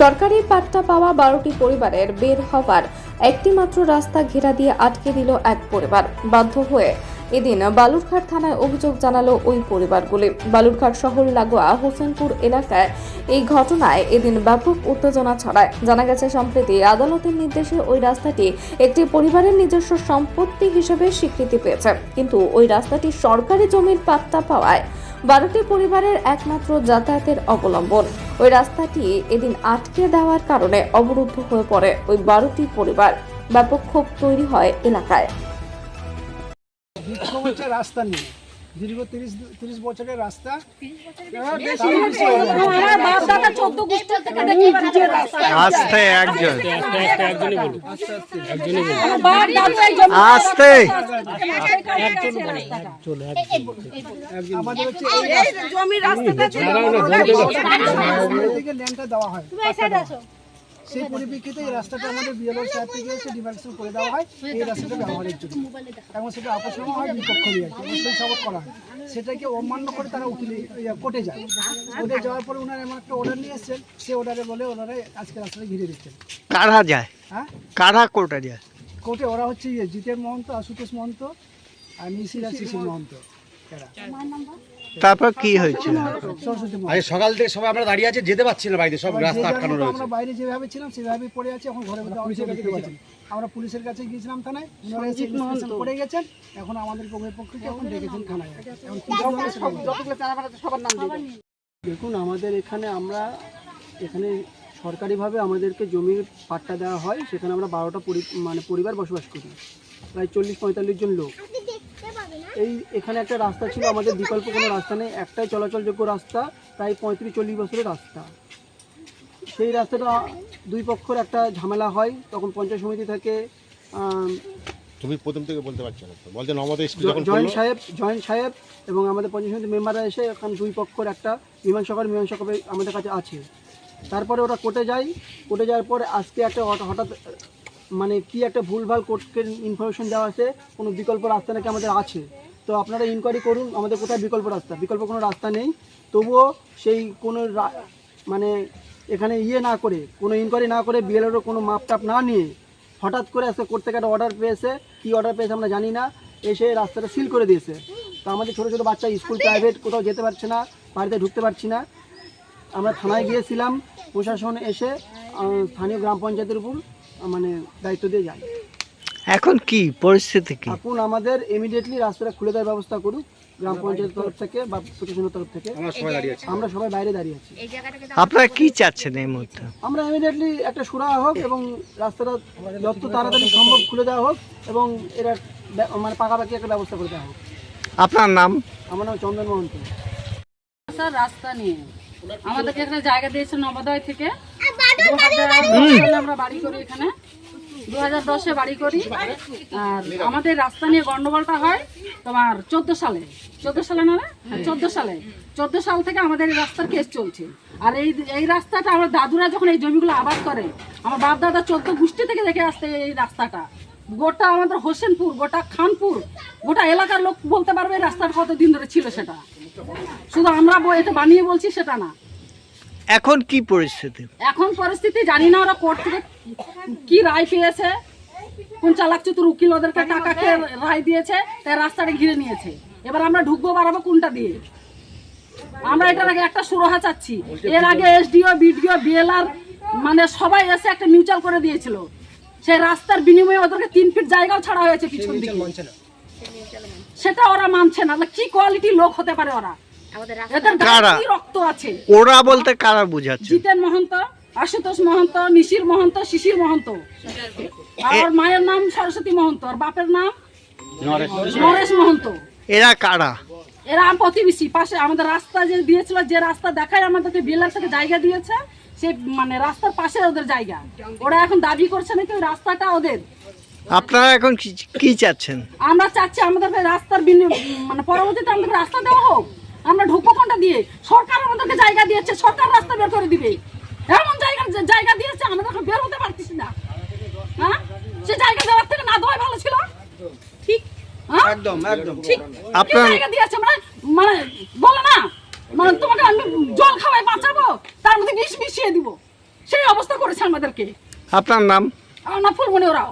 সরকারি পাট্টা পাওয়া বারোটি পরিবারের বের হওয়ার একটি মাত্র রাস্তা ঘেরা দিয়ে আটকে দিল এক পরিবার। বাধ্য হয়ে এদিন বালুরঘাট থানায় অভিযোগ জানালো ওই পরিবারগুলি। বালুরঘাট শহর লাগোয়া হোসেনপুর এলাকায় এই ঘটনায় এদিন ব্যাপক উত্তেজনা ছড়ায়। জানা গেছে, সম্প্রতি আদালতের নির্দেশে ওই রাস্তাটি একটি পরিবারের নিজস্ব সম্পত্তি হিসেবে স্বীকৃতি পেয়েছে। কিন্তু ওই রাস্তাটি সরকারি জমির পাত্তা পাওয়ায় বারোটি পরিবারের একমাত্র যাতায়াতের অবলম্বন। ওই রাস্তাটি এদিন আটকে দেওয়ার কারণে অবরুদ্ধ হয়ে পড়ে ওই বারোটি পরিবার। ব্যাপক ক্ষোভ তৈরি হয় এলাকায়। রাস্তা নিয়ে দীর্ঘ তিরিশ তিরিশ বছরের রাস্তা আস্তে একজন আস্তে আমাদের হচ্ছে এই থেকে ল্যান্ডটা দেওয়া হয় সেই পরিপ্রেক্ষিতে এই রাস্তাটা আমাদের বিএলও সাহেব থেকে এসে ডিমার্কেশন করে দেওয়া হয়। এই রাস্তাটা ব্যবহারের জন্য। এবং সেটা আপোষণা হয় বিপক্ষ নিয়ে আর কি, সেই শপথ করা হয়। সেটাকে অমান্য করে তারা উকিলে কোর্টে যায়। কোর্টে যাওয়ার পরে ওনারা এমন একটা অর্ডার নিয়ে এসেছেন। সেই অর্ডারে বলে ওনারা আজকে রাস্তাটা ঘিরে দিচ্ছেন। কারা যায়? হ্যাঁ? কারা কোর্টে যায়? কোর্টে ওরা হচ্ছে ইয়ে জিতেন মহন্ত আশুতোষ মহন্ত আর মিসিরা শিশির মহন্ত। এরা। তারপর কি হয়েছিল? আজ সকাল থেকে সবাই আমরা দাঁড়িয়ে আছি যেতে পারছি না বাড়িতে সব রাস্তা আটকানো রয়েছে। আমরা বাইরে যেভাবে ছিলাম সেভাবে পড়ে আছে এখন মধ্যে পুলিশের কাছে গেছিলাম আমরা পুলিশের কাছে গিয়েছিলাম থানায় ওনারা এসে করে গেছেন এখন আমাদের এখন ডেকেছেন থানায়। এখন কি হবে সেটা বলতে দেখুন আমাদের এখানে আমরা এখানে সরকারিভাবে আমাদেরকে জমির পাট্টা দেওয়া হয় সেখানে আমরা বারোটা মানে পরিবার বসবাস করি। প্রায় চল্লিশ পঁয়তাল্লিশ জন লোক। এই এখানে একটা রাস্তা ছিল আমাদের বিকল্প কোনো রাস্তা নেই। একটাই চলাচলযোগ্য রাস্তা প্রায় পঁয়ত্রিশ চল্লিশ বছরের রাস্তা। সেই রাস্তাটা দুই পক্ষর একটা ঝামেলা হয় তখন পঞ্চায়েত সমিতি থেকে তুমি প্রথম থেকে বলতে পারছ না নর্মদা স্কুল যখন জয়েন্ট সাহেব জয়েন্ট সাহেব এবং আমাদের পঞ্চায়েত সমিতির মেম্বাররা এসে এখন দুই পক্ষর একটা মীমাংসা করে মীমাংসা করে আমাদের কাছে আছে। তারপরে ওরা কোর্টে যায়। কোর্টে যাওয়ার পরে আজকে একটা হঠাৎ মানে কি একটা ভুলভাল কোর্টকে ইনফরমেশন দেওয়া আছে, কোনো বিকল্প রাস্তা নাকি আমাদের আছে? তো আপনারা ইনকোয়ারি করুন, আমাদের কোথায় বিকল্প রাস্তা? বিকল্প কোনো রাস্তা নেই, তবুও সেই কোনো মানে এখানে ইয়ে না করে, কোনো ইনকোয়ারি না করে বিএলওর কোনো মাপ টাপ না নিয়ে হঠাৎ করে আজকে কোর্ট থেকে একটা অর্ডার পেয়েছে, কী অর্ডার পেয়েছে আমরা জানি না, এসে রাস্তাটা সিল করে দিয়েছে। তো আমাদের ছোটো ছোটো বাচ্চা স্কুল প্রাইভেট কোথাও যেতে পারছে না, বাড়িতে ঢুকতে পারছি না। আমরা থানায় গিয়েছিলাম, প্রশাসন এসে স্থানীয় গ্রাম পঞ্চায়েতের উপর মানে দায়িত্ব দিয়ে যায় এখন কি? পরিস্থিতি কি? এখন আমাদের ইমিডিয়েটলি রাস্তাটা খুলে দেওয়ার ব্যবস্থা করুক গ্রাম পঞ্চায়েতের তরফ থেকে বা প্রশাসনের তরফ থেকে। আমরা সবাই দাঁড়িয়ে আছি। আমরা সবাই বাইরে দাঁড়িয়ে আছি। আপনারা কি চাচ্ছেন এই মুহূর্তে? আমরা ইমিডিয়েটলি একটা সুরাহা হোক এবং রাস্তাটা যত তাড়াতাড়ি সম্ভব খুলে দেওয়া হোক এবং এরা মানে পাকাপাকি একটা ব্যবস্থা করে দেওয়া হোক। আপনার নাম? আমার নাম চন্দন মহন্ত। স্যার রাস্তা নিয়ে। আমাদেরকে এখানে জায়গা দিয়েছে নবোদয় থেকে। আমরা বাড়ি করি এখানে। দু হাজার দশে বাড়ি করি। আর আমাদের রাস্তা নিয়ে গন্ডগোলটা হয় তোমার চোদ্দ সালে। চোদ্দ সালে না চোদ্দ সালে। চোদ্দ সাল থেকে আমাদের এই রাস্তার কেস চলছে। আর এই এই রাস্তাটা আমার দাদুরা যখন এই জমিগুলো আবাদ করে, আমার বাপ দাদা চোদ্দ গোষ্ঠী থেকে দেখে আসতে এই রাস্তাটা। গোটা আমাদের হোসেনপুর, গোটা খানপুর, গোটা এলাকার লোক বলতে পারবে এই রাস্তাটা কতদিন ধরে ছিল সেটা। শুধু আমরা এটা বানিয়ে বলছি সেটা না। এখন কি পরিস্থিতি? এখন পরিস্থিতি জানি না ওরা কোর্ট থেকে কি রায় পেয়েছে। কোন চালাক চতুর উকিল ওদেরকে টাকা খেয়ে রায় দিয়েছে তাই রাস্তাটা ঘিরে নিয়েছে। এবার আমরা ঢুকবো বাড়াবো কোনটা দিয়ে? আমরা এটার আগে একটা সুরাহা চাচ্ছি। এর আগে এসডিও বিডিও বিএলআর মানে সবাই এসে একটা মিউচুয়াল করে দিয়েছিল। সেই রাস্তার বিনিময়ে ওদেরকে তিন ফিট জায়গাও ছাড়া হয়েছে পিছন দিকে। সেটা ওরা মানছে না। কি কোয়ালিটি লোক হতে পারে ওরা? কারা? রক্ত আছে? ওরা বলতে কারা বুঝাচ্ছে? জিতেন মহন্ত আশুতোষ মহন্ত নিশির মহন্ত শিশির মহন্ত। আর মায়ের নাম সরস্বতী মহন্ত আর বাপের নাম নরেশ। মহন্ত। এরা কারা? এরা প্রতিবেশী পাশে আমাদের রাস্তা যে দিয়েছিল যে রাস্তা দেখায় আমাদেরকে বেলার থেকে জায়গা দিয়েছে সে মানে রাস্তার পাশে ওদের জায়গা। ওরা এখন দাবি করছে নাকি ওই রাস্তাটা ওদের? আপনারা এখন কি- চাচ্ছেন? আমরা চাচ্ছি আমাদের রাস্তার বিনি- মানে পরবর্তীতে আমাদের রাস্তা দেওয়া হোক। আমরা ঢুকবো কোনটা দিয়ে সরকার আমাদেরকে জায়গা দিয়েছে সরকার রাস্তা বের করে দিবে। এমন জায়গা জায়গা দিয়েছে আমাদের এখন বের হতে পারতেছি না। হ্যাঁ? সে জায়গা দেওয়ার থেকে না দেওয়াই ভালো ছিল। ঠিক? হ্যাঁ? একদম একদম। ঠিক? আপনার- জায়গা দিয়েছে? মানে মানে বলে না। মানে তোমাকে আমি জল খাওয়াই বাঁচাবো তার মধ্যে বিষ মিশিয়ে দিব। সেই অবস্থা করেছে আমাদেরকে। আপনার নাম? আমার না ফুলমনি ওরাও।